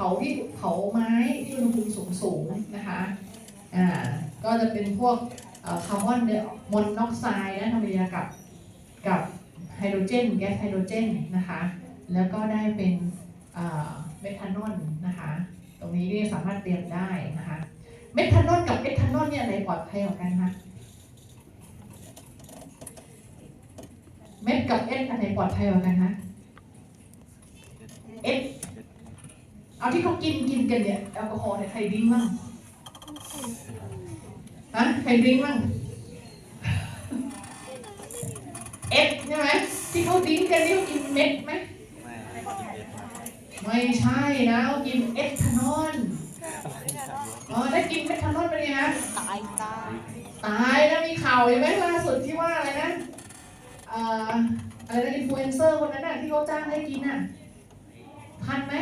ผาที่เผาไม้ที่อุณหภูมิสูงสูงนะคะ อ่า ก็จะเป็นพวกคาร์บอนไดมอนอกไซด์นะทำปฏิกิริยากับกับไฮโดรเจนแก๊สไฮโดรเจนนะคะ แล้วก็ได้เป็นเอ่อเมทานอลนะคะ ตรงนี้นี่สามารถเตรียมได้นะคะ เมทานอลกับเอทานอลเนี่ยอะไรปลอดภัยกว่ากันคะเม็ดกับเอสอันไหนปลอดภัยกว่ากันคะเอส เอาที่เขากินกินกันเนี่ยแอลกอฮอล์เนี่ยใครดิ้งบ้างฮะใครดิ้งบ้างเอสใช่ไหมที่เขาดิ้งกันนี่เขากินเม็ดไหมไม่ใช่นะเขากินเอทานอลอ๋อได้กินเมทานอลเป็นไงฮะตายตายตายแล้วมีข่าวเห็นไหมล่าสุดที่ว่าอะไรนะเอ่ออะไรนะอินฟลูเอนเซอร์คนนั้นน่ะที่เขาจ้างให้กินน่ะทันไหม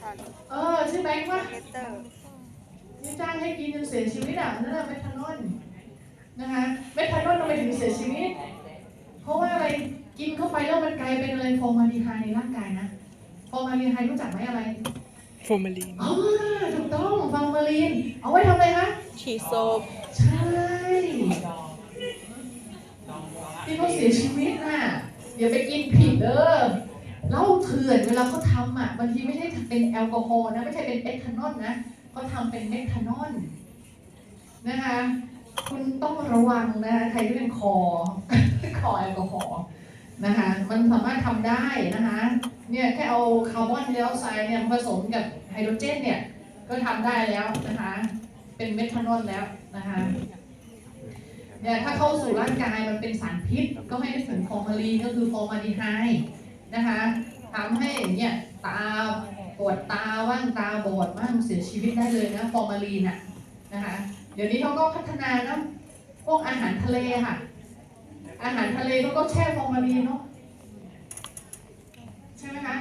ทันเออชื่อแบงค์ว่าเลเตอร์ที่จ้างให้กินจนเสียชีวิตอะนั่นแหละเมทานอลนะคะเมทานอลทำไมถึงเสียชีวิต เพราะว่าอะไรกินเข้าไปแล้วมันกลายเป็นอะไรฟอร์มาลีไฮด์ในร่างกายนะฟอร์มาลีไฮด์รู้จักไหมอะไรฟอร์มาลีนอ๋อถูกต้องฟอร์มาลีน เอาไว้ทำอะไรคะฉีดโซบใช่ที่เขาเสียชีวิตน่ะอย่าไปกินผิดเด้อ เหล้าเถื่อนเวลาเขาทำอะบางทีไม่ใช่เป็นแอลกอฮอล์นะไม่ใช่เป็นเอทานอลนะเขาทำเป็นเมทานอลนะคะคุณต้องระวังนะคะใครที่เป็นคอคอแอลกอฮอล์นะคะมันสามารถทำได้นะคะเนี่ยแค่เอาคาร์บอนไดออกไซด์เนี่ยผสมกับไฮโดรเจนเนี่ยก็ทำได้แล้วนะคะเป็นเมทานอลแล้วนะคะเนี่ยถ้าเข้าสู่ร่างกายมันเป็นสารพิษ ก็ให้นึกถึงฟอร์มาลีนก็คือฟอร์มาลีไฮด์ นะคะทำให้เนี่ยตาปวดตาบ้างตาบอดบ้างเสียชีวิตได้เลยนะฟอร์มาลีนอะนะคะเดี๋ยวนี้เขาก็พัฒนานะพวกอาหารทะเลค่ะ อาหารทะเลเขาก็แช่ฟอร์มาลีนเนาะใช่ไหมคะ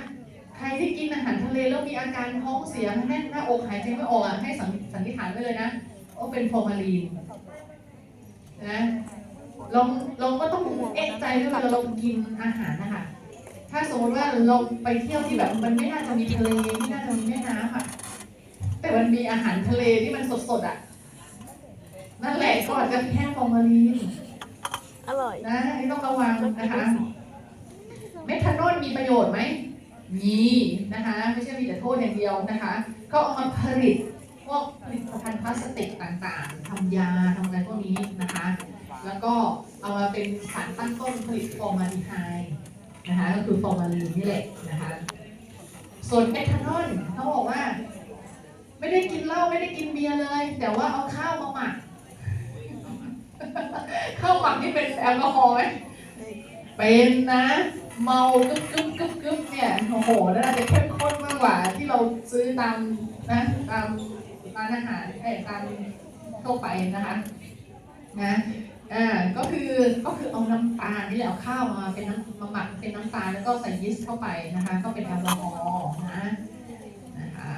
ใครที่กินอาหารทะเลแล้วมีอาการท้องเสียแน่นหน้าอกหายใจไม่ออกอะให้สันสนิษฐานไว้เลยนะว่าเป็นฟอร์มาลีนนะเราเราก็ต้องเอะใจด้วยเวลาเรากินอาหารนะคะ ถ้าสมมติว่าเราไปเที่ยวที่แบบมันไม่น่าจะมีทะเลไม่น่าจะมีแม่น้ำอะแต่มันมีอาหารทะเลที่มันสดๆอะนั่นแหละก็อาจจะแค่ฟอร์มาลีนอร่อยนะอันนี้ต้องระวังนะคะเมทานอลมีประโยชน์ไหมมีนะคะไม่ใช่มีแต่โทษอย่างเดียวนะคะก็เอามาผลิตพวกผลิตภัณฑ์พลาสติกต่างๆทำยาทำอะไรพวกนี้นะคะ แล้วก็เอามาเป็นสารตั้งต้นผลิตฟอร์มาลีไฮด์ นะคะก็คือฟอร์มาลีนนี่แหละนะคะส่วนเมทานอลเขาบอกว่า ไม่ได้กินเหล้าไม่ได้กินเบียร์เลย แต่ว่าเอาข้าวมาหมักข้าวหมักนี่เป็นแอลกอฮอล์ไหมเป็นนะ เมากึ๊บกึ๊บกึ๊บกึ๊บเนี่ยโอ้โหน่าจะเข้มข้นมากกว่า ที่เราซื้อตามนะตามร้านอาหารเอ้ตามทั่วไปนะคะ นะ อ่าก็คือก็คือเอาน้ำตาลนี่แหละเอาข้าวมาเป็นน้ำมาหมักเป็นน้ำตาลแล้วก็ใส่ยีสต์เข้าไปนะคะ ก็เป็นแอลกอฮอล์นะนะคะ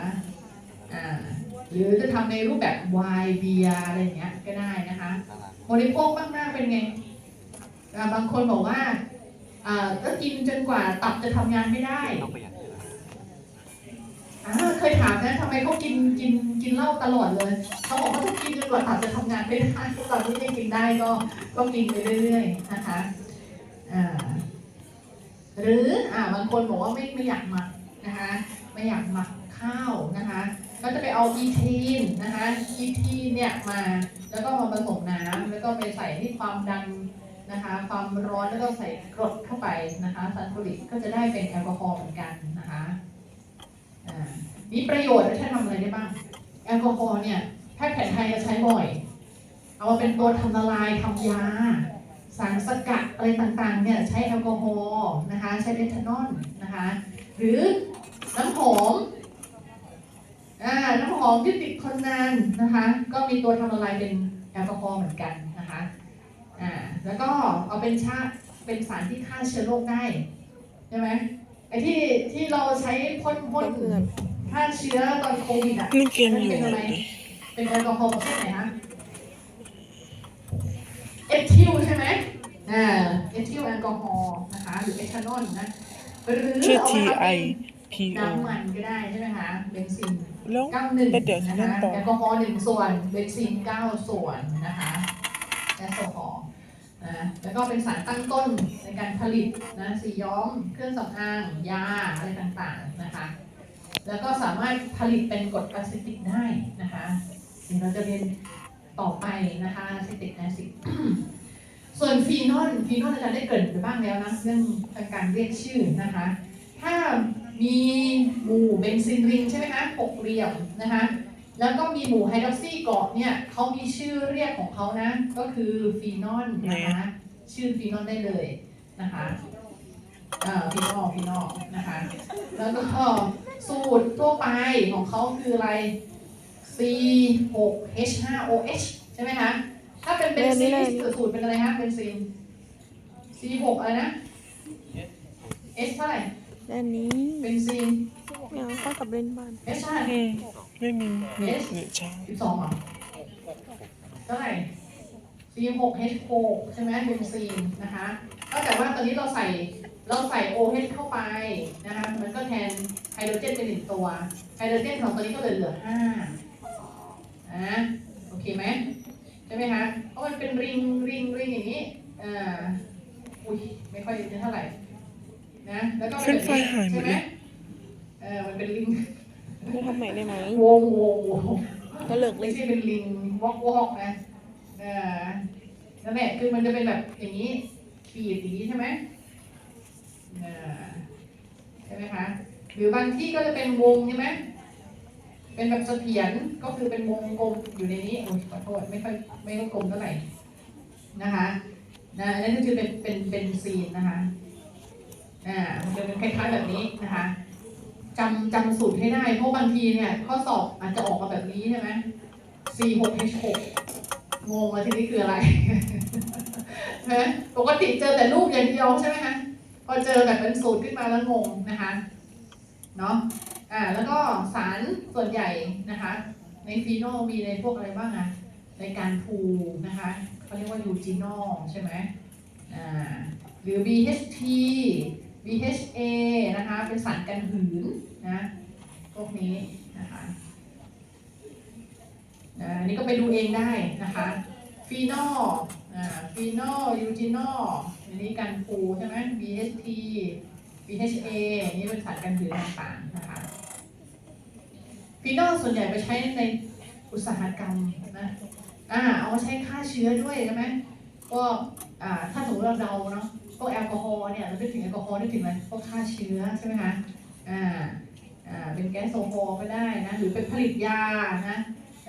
อ่าหรือจะทำในรูปแบบไวน์เบียร์อะไรอย่างเงี้ยก็ได้นะคะตลาดบริโภคมากๆเป็นไงบางคนบอกว่าอ่าก็กินจนกว่าตับจะทำงานไม่ได้ อ่าเคยถามนะทำไมเขากินกินกินเหล้าตลอดเลยเขาบอกว่าถ้ากินจนกว่าตับจะทำงานไม่ได้ตอนนี้ยังกินได้ก็ก็กินไปเรื่อยๆนะคะอ่าหรืออ่าบางคนบอกว่าไม่ไม่อยากหมักนะคะไม่อยากหมักข้าวนะคะก็จะไปเอาอีทีนนะคะอีทีนเนี่ยมาแล้วก็มาผสมน้ำแล้วก็ไปใส่ที่ความดันนะคะ ความร้อนแล้วก็ใส่กรดเข้าไปนะคะซัลฟูริกก็จะได้เป็นแอลกอฮอล์เหมือนกันนะคะ มีประโยชน์และใช้ทำอะไรได้บ้างแอลกอฮอล์เนี่ยแพทย์แผนไทยจะใช้บ่อย เอามาเป็นตัวทำละลายทำยา สารสกัดอะไรต่างๆเนี่ยใช้แอลกอฮอล์นะคะใช้เอทานอลนะคะหรือน้ำหอมอ่าน้ำหอมที่ติดคนนานนะคะ ก็มีตัวทำละลายเป็นแอลกอฮอล์เหมือนกันนะคะอ่าแล้วก็เอาเป็นชาเป็นสารที่ฆ่าเชื้อโรคได้ใช่ไหม ไอ้ที่ที่เราใช้พ่นพ่นฆ่าเชื้อตอนโควิดอะนี่เกมอยู่ไหนดิเป็นแอลกอฮอล์ประเภทไหนคะเอทิลใช่ไหมอ่าเอทิลแอลกอฮอล์นะคะหรือเอทานอลนะหรือชื่อเอามาทำ TI เป็น PO น้ำมันก็ได้ใช่ไหมคะเบนซินแล้วเก้าหนึ่งแล้วเดี๋ยวนะนั่นคะต่อแอลกอฮอล์หนึ่งส่วนเบนซินเก้าส่วนนะคะแอลกอฮอล์ นะแล้วก็เป็นสารตั้งต้นในการผลิตนะสีย้อม เครื่องสำอาง ยาอะไรต่างๆนะคะ แล้วก็สามารถผลิตเป็นกรดอะซิติกได้นะคะเดี๋ยวเราจะเรียนต่อไปนะคะอะซิติกแอซิดส่วนฟีนอลฟีนอลอาจารย์ได้เกริดไปบ้างแล้วนะเรื่องการเรียกชื่อนะคะ ถ้ามีหมู่เบนซินริงใช่ไหมคะหกเหลี่ยมนะคะ แล้วก็มีหมู่ไฮดรอกซีเกาะเนี่ยเขามีชื่อเรียกของเขานะ ก็คือฟีนอลนะคะ ชื่อฟีนอลได้เลยนะคะเอ่อฟีนอลฟีนอลนะคะ แล้วก็สูตรทั่วไปของเขาคืออะไร C6H5OH ใช่ไหมคะ ถ้าเป็นเบนซินสูตรเป็นอะไรคะเบนซิน C6 อะไรนะ S เท่าไหร่ด้านนี้เบนซินเนี่ยเข้ากับเล่นบ้าน S เท่า ไหร่อืมไม่มีหนึ่งหนึ่งช้าสิบสองเหรอเท่าไหร่ C6 H6 ใช่ไหมเบนซีนนะคะก็แต่ว่าตอนนี้เราใส่เราใส่ OH เข้าไปนะคะมันก็แทนไฮโดรเจนเป็นหนึ่งตัวไฮโดรเจนของตัวนี้ก็เลยเหลือห้านะโอเคไหมใช่ไหมคะเพราะมันเป็นริงริงริงอย่างนี้อ่าอุ้ยไม่ค่อยดีเท่าไหร่นะแล้วก็เฟรนช์ฟรายหายหมดใช่ไหมเลยเออมันเป็นริง ไม่ทำใหม่ได้ไหมวงวงวงก็เลิกเลไม่ยใช่เป็นลิงวอกวอกนะเออนั่นแหละคือมันจะเป็นแบบอย่างนี้ขีดอย่างนี้ใช่ไหมเออใช่ไหมคะหรือบางที่ก็จะเป็นวงใช่ไหมเป็นแบบเสถียรก็คือเป็นวงกลมอยู่ในนี้โอ้ยขอโทษไม่ค่อยไม่ค่อยกลมเท่าไหร่นะคะนะอันนั้นก็คือเป็นเป็นเป็นซีนนะคะอ่ามันจะเป็นคล้ายๆแบบนี้นะคะ จำจำสูตรให้ได้ เพราะบางทีเนี่ยข้อสอบอาจจะออกมาแบบนี้ใช่ไหม C 6 H 6งงแล้วทีนี้คืออะไรใช่ไหมปกติเจอแต่รูปอย่างเดียวใช่ไหมคะพอเจอแบบเป็นสูตรขึ้นมาแล้วงงนะคะเนาะอ่าแล้วก็สารส่วนใหญ่นะคะ ในฟีโนมีในพวกอะไรบ้างอะในการพูนะคะเขาเรียกว่ายูจีนอลใช่ไหมอ่าหรือ BHT BHA นะคะเป็นสารกันหืนนะพวกนี้นะคะอ่าอันนี้ก็ไปดูเองได้นะคะฟีนอลอ่าฟีนอลยูจินอลอันนี้กันปูใช่ไหม BHT BHA นนี้เป็นสารกันบูดต่างๆนะคะฟีนอลส่วนใหญ่ไปใช้ในอุตสาหกรรมนะอ่าเอาใช้ฆ่าเชื้อด้วยใช่ไหมก็อ่าถ้าสมมติเราเดาเนาะ วกแอลกอฮอล์เนี่ยเราไปถึงแอลกอฮอล์นึกถึงอะไรพวกฆ่าเชื้อใช่ไหมคะอ่าอ่าเป็นแก๊สโซฮอล์ก็ได้นะหรือเป็นผลิตยานะ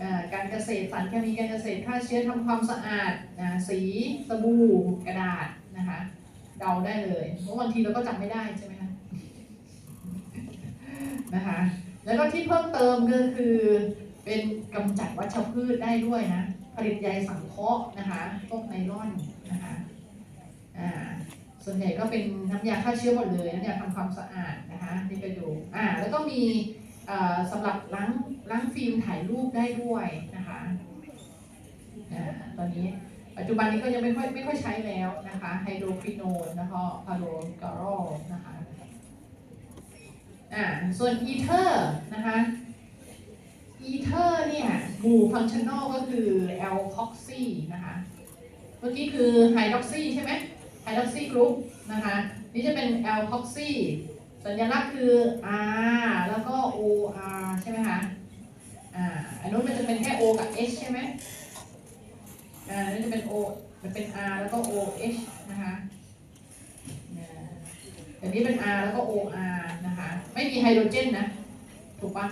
อ่อการเกษตรสารเคมีการเกษตรฆ่าเชื้อทำความสะอาดอ่าสีสบู่กระดาษนะคะเดาได้เลยเพราะบางทีเราก็จำไม่ได้ใช่ไหมคะนะคะแล้วก็ที่เพิ่มเติมก็คือเป็นกำจัดวัชพืชได้ด้วยนะผลิตใยสังเคราะห์นะคะพวกไนลอนนะคะอ่า ส่วนใหญ่ก็เป็นน้ำยาฆ่าเชื้อหมดเลยน้ำยาทำความสะอาดนะคะที่ไปดูอ่าแล้วก็มีสำหรับล้างล้างฟิล์มถ่ายรูปได้ด้วยนะคะอ่าตอนนี้ปัจจุบันนี้ก็ยังไม่ค่อยไม่ค่อยใช้แล้วนะคะไฮโดรควิโนนแล้วก็พาโลการอลนะคะอ่าส่วนอีเทอร์นะคะอีเทอร์เนี่ยหมู่ฟังชั่นอลก็คือแอลคอกซี่นะคะเมื่อกี้คือไฮดรอกซี่ใช่ไหม ไฮดรอกซีกรุ๊ปนะคะ นี่จะเป็นแอลคอกซีสัญลักษณ์คือ R แล้วก็ O R ใช่ไหมคะอ่าอันนู้นมันจะเป็นแค่ O กับ H ใช่ไหมอ่าอันนี้จะเป็น O มันเป็น R แล้วก็ O H นะคะอันนี้เป็น R แล้วก็ O R นะคะ ไม่มีไฮโดรเจนนะ ถูกปะ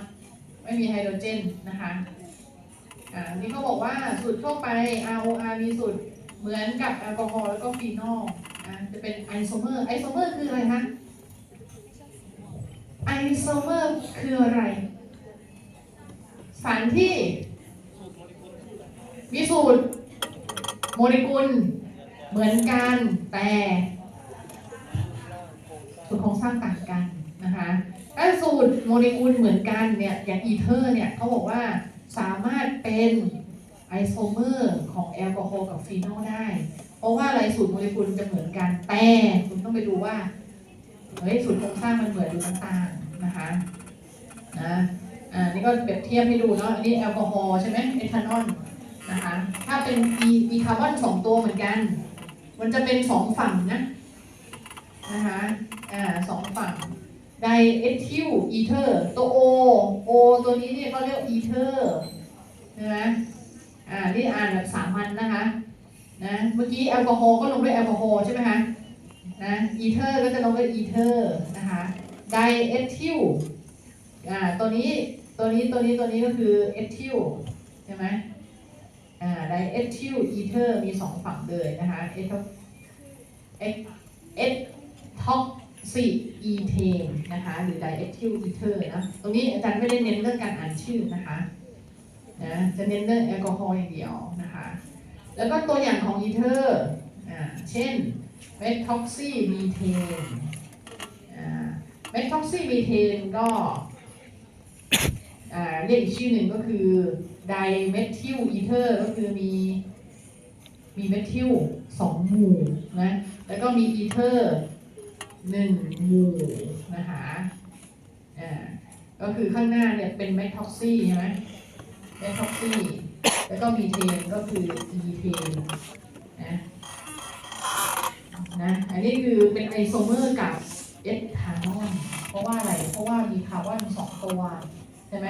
ไม่มีไฮโดรเจนนะคะ อ่าอันนี้เขาบอกว่าสูตรทั่วไป R O R มีสูตร เหมือนกับแอลกอฮอล์แล้วก็ฟีนอลอ่าจะเป็นไอโซเมอร์ไอโซเมอร์คืออะไรคะไอโซเมอร์คืออะไร สารที่มีสูตรโมเลกุล เหมือนกันแต่สูตรโครงสร้างต่างกันนะคะถ้าสูตรโมเลกุลเหมือนกันเนี่ยอย่างอีเทอร์เนี่ยเขาบอกว่าสามารถเป็น ไอโซเมอร์ของแอลกอฮอล์กับฟีนอลได้ เพราะว่าไรสูตรโมเลกุลจะเหมือนกันแต่คุณต้องไปดูว่าเฮ้ยสูตรโครงสร้างมันเหมือนหรือมันต่างนะคะนะอ่านี่ก็เปรียบเทียบให้ดูเนาะอันนี้แอลกอฮอล์ใช่ไหมเอทานอลนะคะถ้าเป็นมีมีคาร์บอนสองตัวเหมือนกัน มันจะเป็นสองฝั่งนะนะคะอ่าสองฝั่งไดเอทิลอีเทอร์ตัว O O ตัวนี้เนี่ยเขาเรียกอีเทอร์ใช่ไหม อ่านี่อ่านแบบสามัญนะคะนะเมื่อกี้แอลกอฮอล์ก็ลงด้วยแอลกอฮอล์ใช่ไหมคะนะอีเทอร์ก็จะลงด้วยอีเทอร์นะคะไดเอทิลอ่าตัวนี้ตัวนี้ตัวนี้ตัวนี้ก็คือเอทิลใช่ไหมอ่าไดเอทิลอีเทอร์มีสองฝั่งเลยนะคะเอทเอเอท็อกซิอีเทนนะคะหรือไดเอทิลอีเทอร์นะตรงนี้อาจารย์ไม่ได้เน้นเรื่องการอ่านชื่อนะคะ นะจะเน้นเรื่องแอลกอฮอล์อย่างเดียวนะคะ แล้วก็ตัวอย่างของอีเทอร์เช่นเมท็อกซี่มีเทนเมท็อกซี่มีเทนก็เรียกอีกชื่อหนึ่งก็คือไดเมทิลอีเทอร์ก็คือมีมีเมทิลสองหมู่นะแล้วก็มีอีเทอร์หนึ่งหมู่นะคะก็คือข้างหน้าเนี่ยเป็นเมท็อกซี่ใช่ไหม เมท็อกซี่ แล้วก็มีเทนก็คืออีเทนนะนะอันนี้คือเป็นไอโซเมอร์กับเอทานอลเพราะว่าอะไร เพราะว่ามีคาร์บอนสองตัว ใช่ไหม